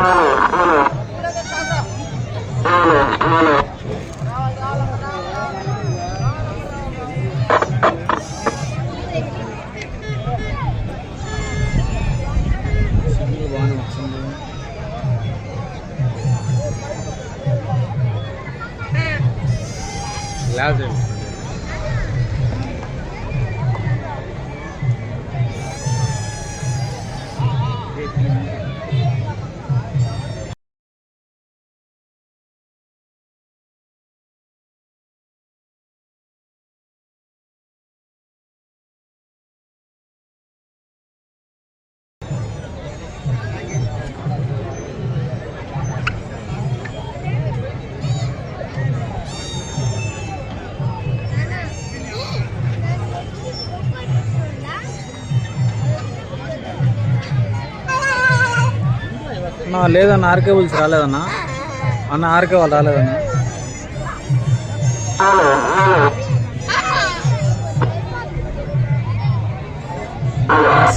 Oh, oh, oh. లేదన్న RK bulls రాలేదన్న అన్న ఆర్కే వాళ్ళు రాలేదన్న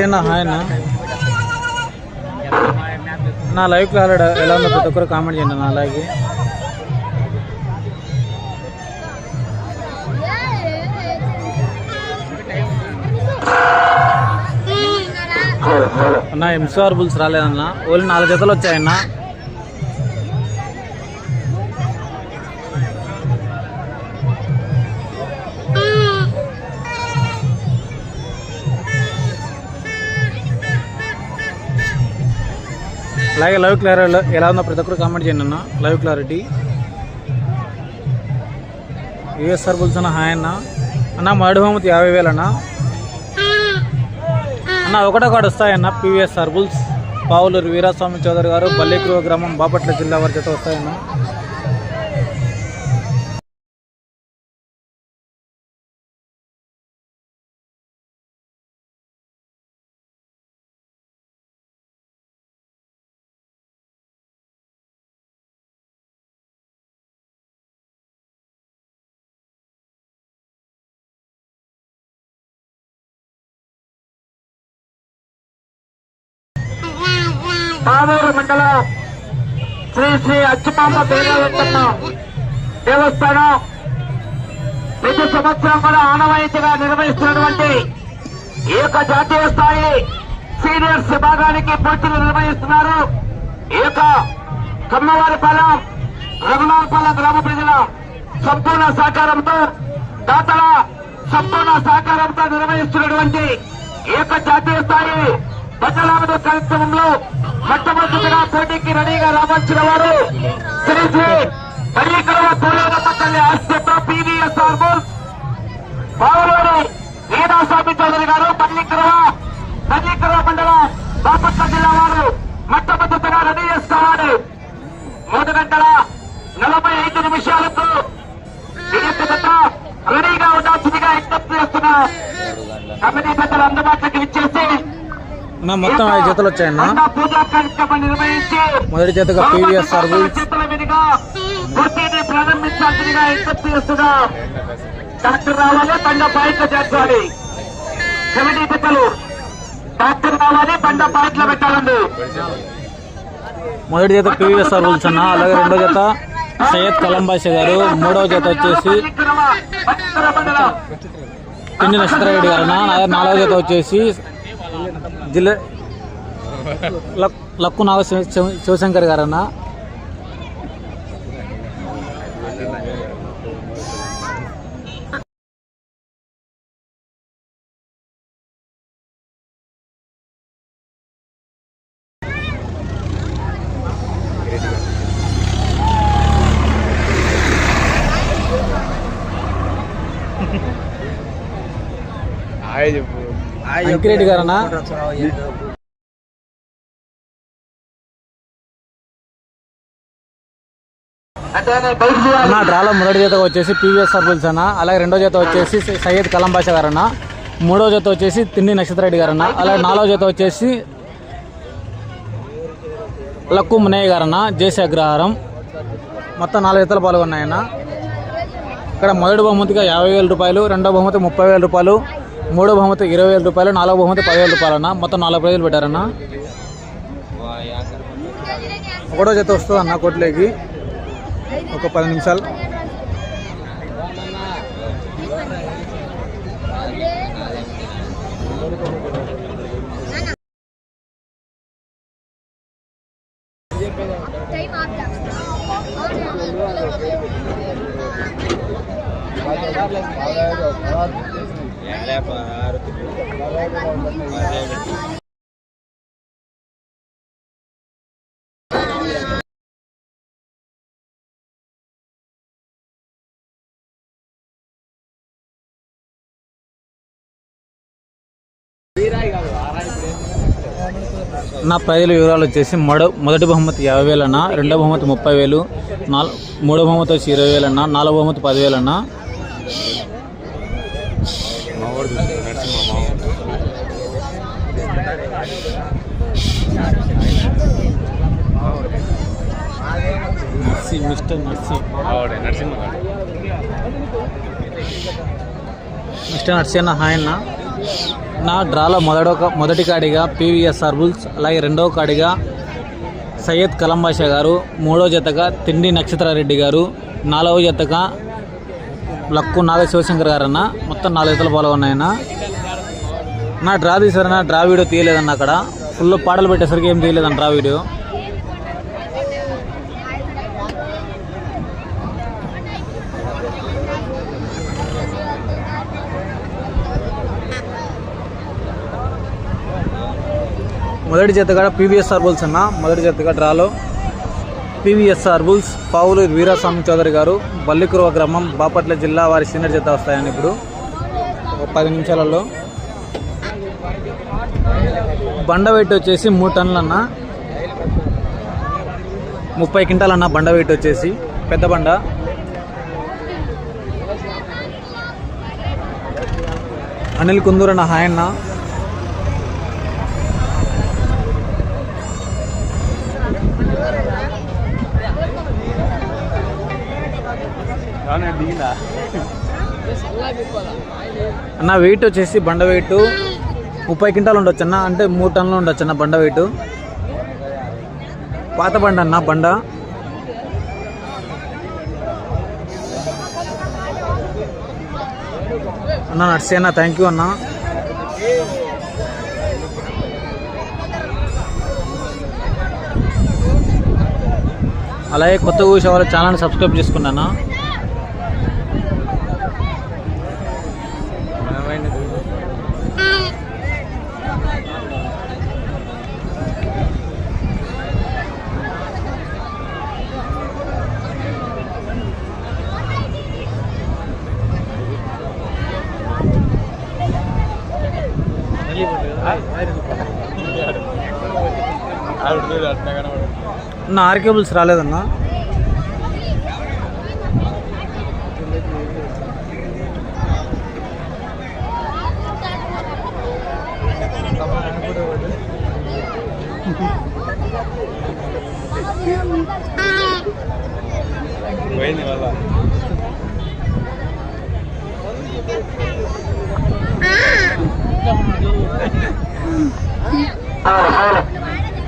అన్న హాయ్ అన్న నా లైవ్ క్లాస్ ఎలా ఉందో ప్రతి ఒక్కరు కామెంట్ చేయండి నా అలాగే అన్న ఎంసీఆర్ బుల్స్ రాలేదన్న. ఓన్లీ నాలుగు జతలు వచ్చాయన్న. అలాగే లైవ్ క్లారిటీ ఎలా ఉందో ప్రతి ఒక్కరు కామెంట్ చేయండి అన్న. Live clarity. యుఎస్ఆర్ బుల్స్ అన్న హాయ్ అన్న. అన్న మరడు బహుమతి యాభై వేలు అన్న ఒకటో కాడు వస్తాయన్న పివిఎస్ఆర్ సర్బుల్స్ పావులూరు వీరాస్వామి చౌదరి గారు బల్లిక్రువ గ్రామం బాపట్ల జిల్లా వారి చేత వస్తాయన్న. పామూరు మండలం శ్రీ శ్రీ అచ్చుమాంబ దేవాలయమ్మ దేవస్థానం ప్రతి సంవత్సరం కూడా ఆనవాయితీగా నిర్వహిస్తున్నటువంటి ఈ యొక్క జాతీయ స్థాయి సీనియర్స్ విభాగానికి పోటీలు నిర్వహిస్తున్నారు. ఈ యొక్క కమ్మవారిపాలెం రఘునాథపాలెం గ్రామ ప్రజల సంపూర్ణ సహకారంతో దాతల సంపూర్ణ సహకారంతో నిర్వహిస్తున్నటువంటి ఈ యొక్క జాతీయ స్థాయి బట్టలామద కార్యక్రమంలో మొట్టమొదటిగా పోటీకి రెడీగా రావాల్సిన వారు శ్రీ శ్రీ పల్లికరవ పోలేరమ్మ తల్లి ఆస్తితో పీవీఎస్ఆర్ బుల్ బావలూరు వీరాస్వామి చౌదరి గారు పల్లికరవ పల్లికరవ మండలం బాపట్ల జిల్లా వారు మొట్టమొదటిగా రెడీ చేసుకోవాలి మూడు గంటల నలభై ఐదు నిమిషాలకు రెడీగా ఉండాల్సిందిగా విజ్ఞప్తి చేస్తున్నా. కమిటీ పెద్దలు అందుబాటులోకి ఇచ్చేసి అన్న మొత్తం ఐదు జతలు వచ్చాయన్న. మొదటి జతగా డాక్టర్ రావాలి బండ పాయింట్లు చేర్చాలి కమిటీ డాక్టర్ రావాలి బండ పాయింట్లు పెట్టాలండి. మొదటి జత పివిఎస్ఆర్ బుల్స్ అన్న అలాగే రెండో జత సయ్యద్ కలంబాష గారు మూడవ జత వచ్చేసి పిండి నక్షత్రరెడ్డి గారు నాలుగో జత వచ్చేసి జిల్లా లక్కు నాగ శివ- శివశంకర్ గారన్నా. చెప్పు. అంకిరెడ్డి గారు అన్న డ్రాలో మొదటి జత వచ్చేసి పివిఎస్ఆర్ బుల్స్ అన్న అలాగే రెండో జత వచ్చేసి సయ్యద్ కలంబాష గారు అన్న మూడో జత వచ్చేసి తిండి నక్షత్రరెడ్డి గారు అన్న అలాగే నాలుగో జత వచ్చేసి లక్కు మునయ్య గారు అన్న జేసీ అగ్రహారం. మొత్తం నాలుగు జతలు పాల్గొన్నాయన్న. ఇక్కడ మొదటి బహుమతిగా యాభై వేల రూపాయలు రెండో బహుమతి ముప్పై వేల రూపాయలు. మూడో బహుమతి ఇరవై వేల రూపాయలు నాలుగో బహుమతి పదివేల రూపాయలన్న. మొత్తం నాలుగు ప్రైజులు పెట్టారన్నా. ఒకటో జత వస్తుంది అన్న కొట్లేకి. ఒక పది నిమిషాలు. నా ప్రైజుల వివరాలు వచ్చేసి మొడ మొదటి బహుమతి యాభై వేలన్న రెండో బహుమతి ముప్పై వేలు నాలుగు మూడో బహుమతి వచ్చి ఇరవై వేలన్న నాలుగో బహుమతి పదివేలన్న నర్సి మిస్టర్ నర్సి. మిస్టర్ నర్సి అన్న హాయ్ అన్న. నా డ్రాలో మొదట మొదటి కాడిగా పీవీఎస్ఆర్ బుల్స్ అలాగే రెండవ కాడిగా సయ్యద్ కలంబాషా గారు మూడో జతగా తిండి నక్షత్రారెడ్డి గారు నాలుగవ జతగా లక్కు నాగ శివశంకర్ గారు అన్న మొత్తం నాలుగు జతలు పాల్గొన్నాయన్న. నా డ్రా తీసారన్న డ్రా వీడియో తీయలేదన్న అక్కడ. ఫుల్ పాటలు పెట్టేసరికి ఏం తీయలేదన్న డ్రా వీడియో. మొదటి జతగా పీవీఎస్ఆర్ బుల్స్ అన్న. మొదటి జతగా డ్రాలో పీవీఎస్ఆర్ బుల్స్ పావులు వీరాస్వామి చౌదరి గారు. బల్లికురువ గ్రామం బాపట్ల జిల్లా వారి సీనియర్ జత వస్తాయని ఇప్పుడు పది నిమిషాలలో. బండ వెయిట్ వచ్చేసి మూడు టన్నులు అన్న. ముప్పై క్వింటాల్ అన్న బండ వెయిట్ వచ్చేసి. పెద్ద బండ. అనిల్ కుందూరు అన్న హాయ్ అన్న. అన్న వెయిట్ వచ్చేసి బండ వెయిట్ ముప్పై క్వింటాలు ఉండొచ్చు అన్న అంటే మూడు టన్నులు ఉండొచ్చు అన్న బండ వెయిట్ పాత బండ అన్న బండ. అన్న నర్సీ అన్న థ్యాంక్ యూ అన్న. అలాగే కొత్త చూసే వాళ్ళు ఛానల్ని సబ్స్క్రైబ్ చేసుకున్నానా మనమైన నా ఆర్కేబుల్స్ రాలేదన్నా పోయింది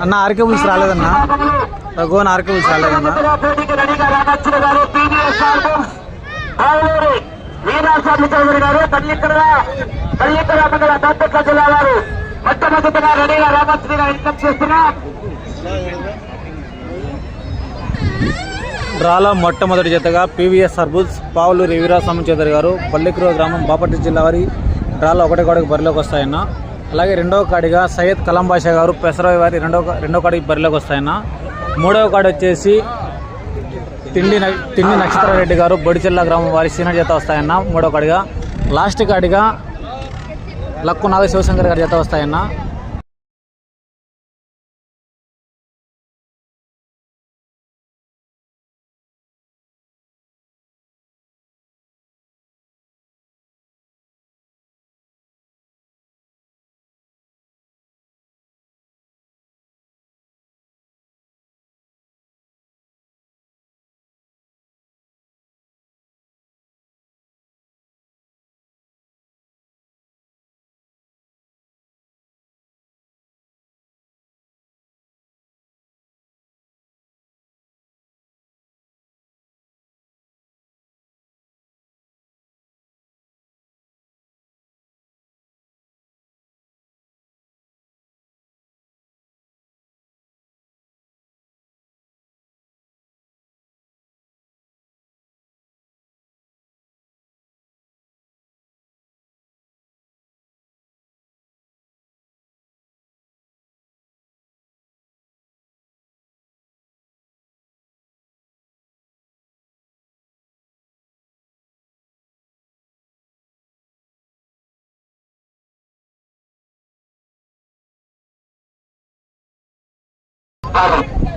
అన్న రాలేదన్నా. రఘువన్ ఆర్కేబుల్స్ రాలేదన్నా బుల్స్ వీరాస్వామి చౌదరి గారు మండల బాపట్ల జిల్లా వారు మొట్టమొదటిగా రెడీగా విజ్ఞప్తి చేస్తున్నారు. డ్రాలో మొట్టమొదటి జతగా పీవీఎస్ అర్బుల్స్ పావులు వీరాస్వామి చౌదరి గారు పల్లికురు గ్రామం బాపట్ల జిల్లా వారి డ్రాలో ఒకటి కాడికి బరిలోకి వస్తాయన్న. అలాగే రెండవ కాడిగా సయ్యద్ కలాం బాషా గారు పెసరాయి వారి రెండవ రెండో కాడికి బరిలోకి వస్తాయన్న. మూడవ కాడి వచ్చేసి తిండి న- తిండి నక్షత్రారెడ్డి గారు బొడిచెల్ల గ్రామం వారి సీనియర్ జత వస్తాయన్న. మూడో కాడిగా లాస్ట్ కాడిగా లక్కు నాగ శివశంకర్ గారి జత వస్తాయన్న.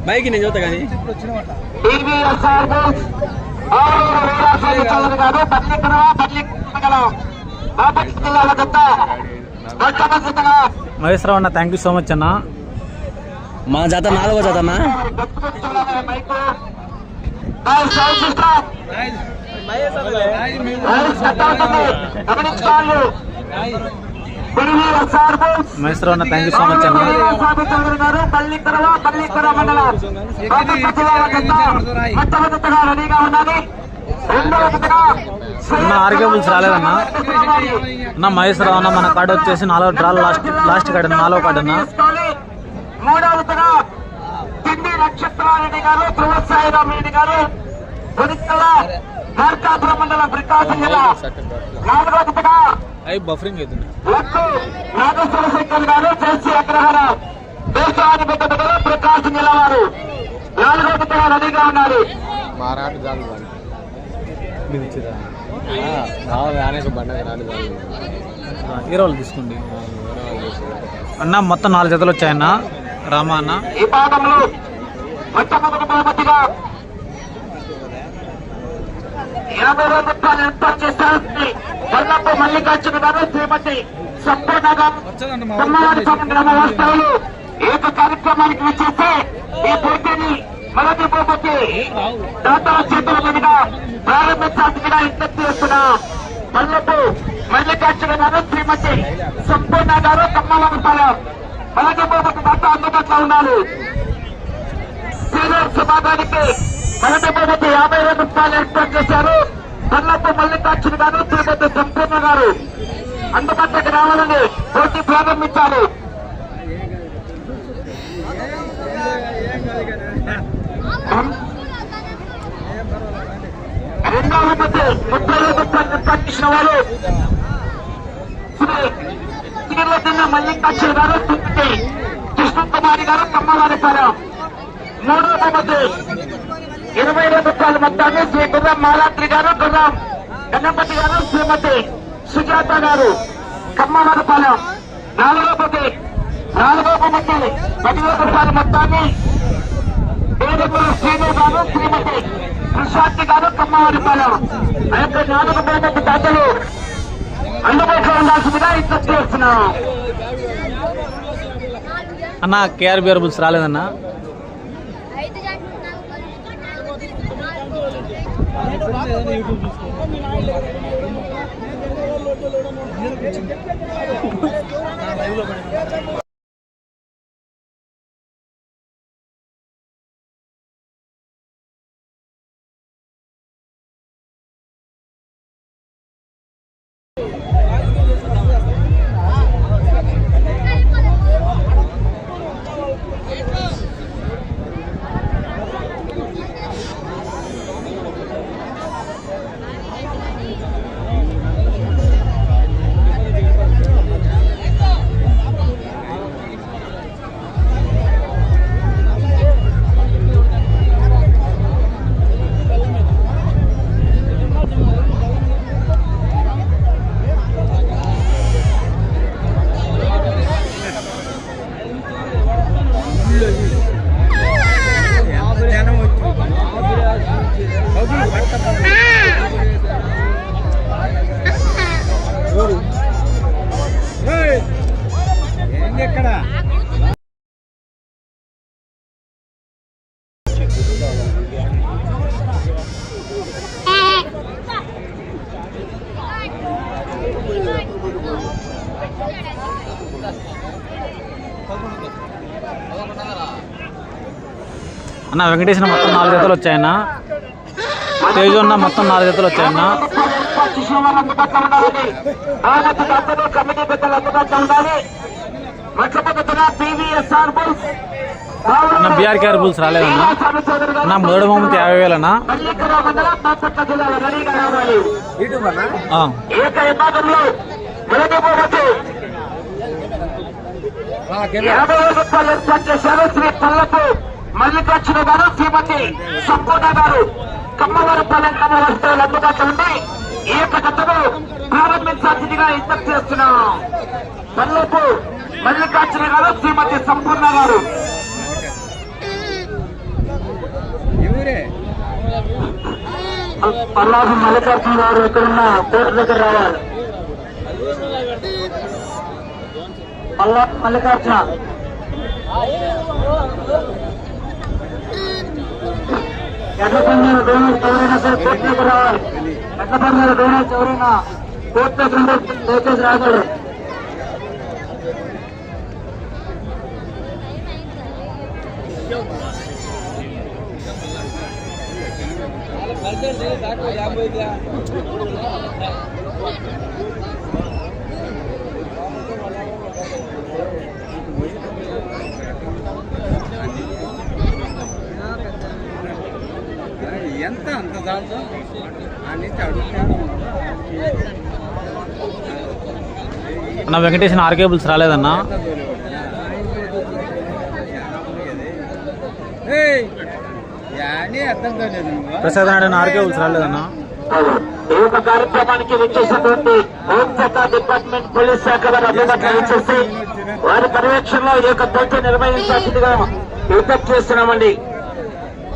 బైక్ నేను చూస్తా కానీ మహేశ్వరరావు అన్న థ్యాంక్ యూ సో మచ్ అన్న. మా జత నాలుగో జత అన్న గమనించుకోవాలి మహేశ్వరరావు అన్న. థ్యాంక్ యూ సో మచ్ అన్న అన్న ఆర్గేబుల్స్ రాలేదన్న. అన్న మహేశ్వరరావు అన్న మన కార్డు వచ్చేసి నాలుగో డ్రాల్ లాస్ట్ లాస్ట్ కార్డు అన్న, నాలుగో కార్డు అన్న. మూడవదిగా తిండి నక్షత్రారెడ్డి గారు ధ్రువ గారు మార్కాపురం మండలం ప్రకాశం జిల్లా. నాలుగవదిగా అవి బఫరింగ్ అవుతుంది ప్రకాశం జిల్లా వారు నాలుగవదిగా రెడీగా ఉన్నారు మారాటు చాలు రానేసి బండ రాని చాలు హీరో వాళ్ళు తీసుకోండి అన్న మొత్తం నాలుగు జతలు వచ్చాయన్న. రామా అన్న. ఈ పాఠంలో మొట్టమొదటి బహుమతిగా యాభై రూపాయలు ఏర్పాటు చేస్తారు కొల్లపు మల్లికార్జున గారు శ్రీమతి సంపూర్ణగా సమ్మానాన్ని గ్రామ ఏక కార్యక్రమానికి వచ్చేస్తే ఈ పోటీని మొదటి బహుమతి దాతల చేతుల మీదుగా ప్రారంభించాల్సిందిగా విజ్ఞప్తి చేస్తున్నా పల్లెపు మల్లికార్జున గారు శ్రీమతి సంపూర్ణ గారు కమ్మలపాలెం మొదటి దాత అందుబాటులో ఉన్నారు సీనియర్ విభాగానికి మొదటి బహుమతి యాభై వేల రూపాయలు ఏర్పాటు చేశారు. పల్లపు మల్లికార్జున గారు శ్రీమతి సంపూర్ణ గారు. అందుబాటులోకి రావాలని పోటీ ప్రారంభించారు. రెండవ బహుమతి ముప్పై వేల రూపాయలు ఏర్పాటు చేసిన వారు. మల్లికార్జున గారు తిరుపతి. కృష్ణకుమారి గారు కమ్మవారిపాలెం మూడో బహుమతి ఇరవై వేల రూపాయల మొత్తాన్ని శ్రీ గుర్రం మాలాత్రి గారు గుర్రం గణపతి గారు శ్రీమతి సుజాత గారు కమ్మవరపాలెం నాలుగో బహుమతి నాలుగో బహుమతి పదివేల రూపాయల మొత్తాన్ని ఏడుగురు శ్రీను గారు శ్రీమతి ప్రశాంతి గారు కమ్మవరపాలెం ఆ యొక్క నాలుగు బహుమతి దాతలు అందుబాటులో ఉండాల్సిందిగా విజ్ఞప్తి చేస్తున్నాం. అన్న కేఆర్బిఆర్ బుల్స్ రాలేదన్నా? చూసుకో అన్న వెంకటేశ్వర మొత్తం నాలుగు జతలు వచ్చాయన్న. తేజు అన్న మొత్తం నాలుగు జతలు వచ్చాయన్న. కమిటీ బుల్స్ అన్న బీఆర్కేఆర్ బుల్స్ రాలేదన్న. నా మొదటి బహుమతి యాభై వేలన్నా. యాభై వేల రూపాయలు చేశారు శ్రీ పల్లపు మల్లికార్జున గారు శ్రీమతి సంపూర్ణ గారు కమ్మవారి పాలెం కమ్మవారి అందుబాటులో ఏ ఈ యొక్క కథను ప్రారంభించాల్సిందిగా విజ్ఞప్తి చేస్తున్నాం. పల్లెపు మల్లికార్జున గారు శ్రీమతి సంపూర్ణ గారు. పల్లాభం మల్లికార్జున గారు ఇక్కడున్న కోర్టు దగ్గర రావాలి. పల్లా మల్లికార్జున. ఎడ్ల పందాల డోనర్ ఎవరైనా సరే కోర్టు దగ్గర రావాలి ఎడ్ల పందాల డోనర్స్ ఎవరైనా కోర్టు దగ్గర ఉంటే దయచేసి రాగలరు ఎంత అంత దాంతో అన్న Venkateswara R K bulls రాలేదన్నా? Prasad Naidu R K bulls రాలేదన్నా? ఈ యొక్క కార్యక్రమానికి వచ్చేసినటువంటి హోంశాఖ డిపార్ట్మెంట్ పోలీస్ శాఖ వారు అందుబాటులో వచ్చేసి వారి పర్యవేక్షణలో ఈ యొక్క పోటీ నిర్వహించాల్సిందిగా విజ్ఞప్తి చేస్తున్నామండి.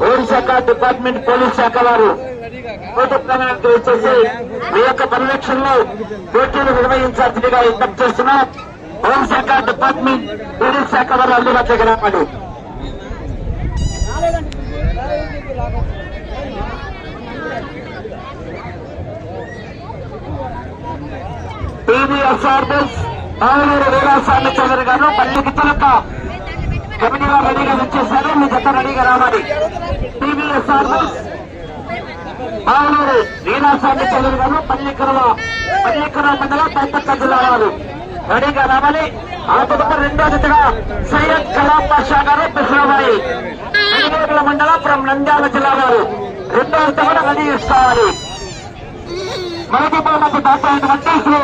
హోంశాఖ డిపార్ట్మెంట్ పోలీస్ శాఖ వారు పోటీ ప్రాంగణానికి వచ్చేసి మీ యొక్క పర్యవేక్షణలో పోటీలు నిర్వహించాల్సిందిగా విజ్ఞప్తి చేస్తున్నాం. హోంశాఖ డిపార్ట్మెంట్ పోలీస్ శాఖ వారు అందుబాటులోకి రావాలి. టీవీఎస్ఆర్ బస్ బావలూరు వీరాస్వామి చౌదరి గారు పల్లెకి తిలక కమిటీగా రెడీగా వచ్చేసారు. మీ జత రెడీగా రావాలి. టీవీఎస్ బస్ బావలూరు వీరాస్వామి చౌదరి గారు పల్లికరవ పల్లికరవ మండలం పైపక్క జిల్లా వారు రెడీగా రావాలి. ఆ తర్వాత రెండో జతగా సయ్యద్ కలాం పాషా గారు పిసరాబాయి ఐదుగురుల మండలం ఫ్రం నంద్యాల జిల్లా వారు. రెండో జత కూడా రెడీ చేసుకోవాలి మనకి మనకు దాటైనటువంటి శ్రీ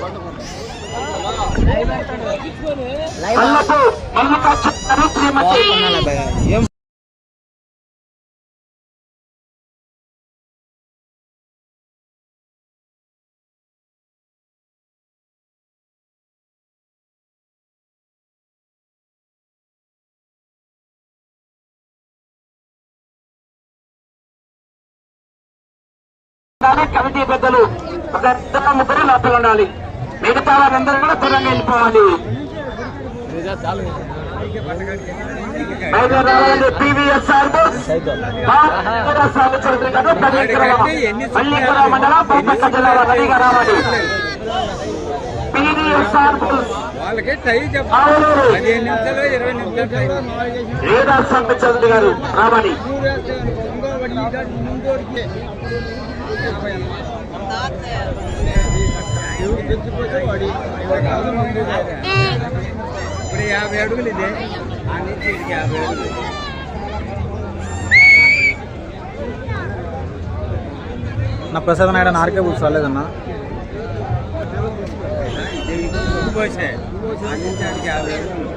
పల్లపు మల్లికార్జున శ్రీమతి కమిటీ పెద్దలు ఒక ఇద్దరు ముగ్గురు లోపల ఉండాలి. మిగతా వారందరూ కూడా దూరంగా వెళ్ళిపోవాలి. బయలుదేరాలండి పివిఎస్ఆర్ స్వామి చౌదరి గారు పల్లికర మండలం పైపక్క జిల్లా వారు రెడీగా రావాలి. పివిఎస్ఆర్ వేదా స్వామి చౌదరి గారు రావాలి ఇప్పుడు యాభై అడుగులు ఇదే. ఆ నుంచి యాభై అడుగులు. నా Prasad Naidu R K bulls రాలేదన్నా? ఇదే ఇది పోసే. ఆ నుంచి యాభై అడుగులు.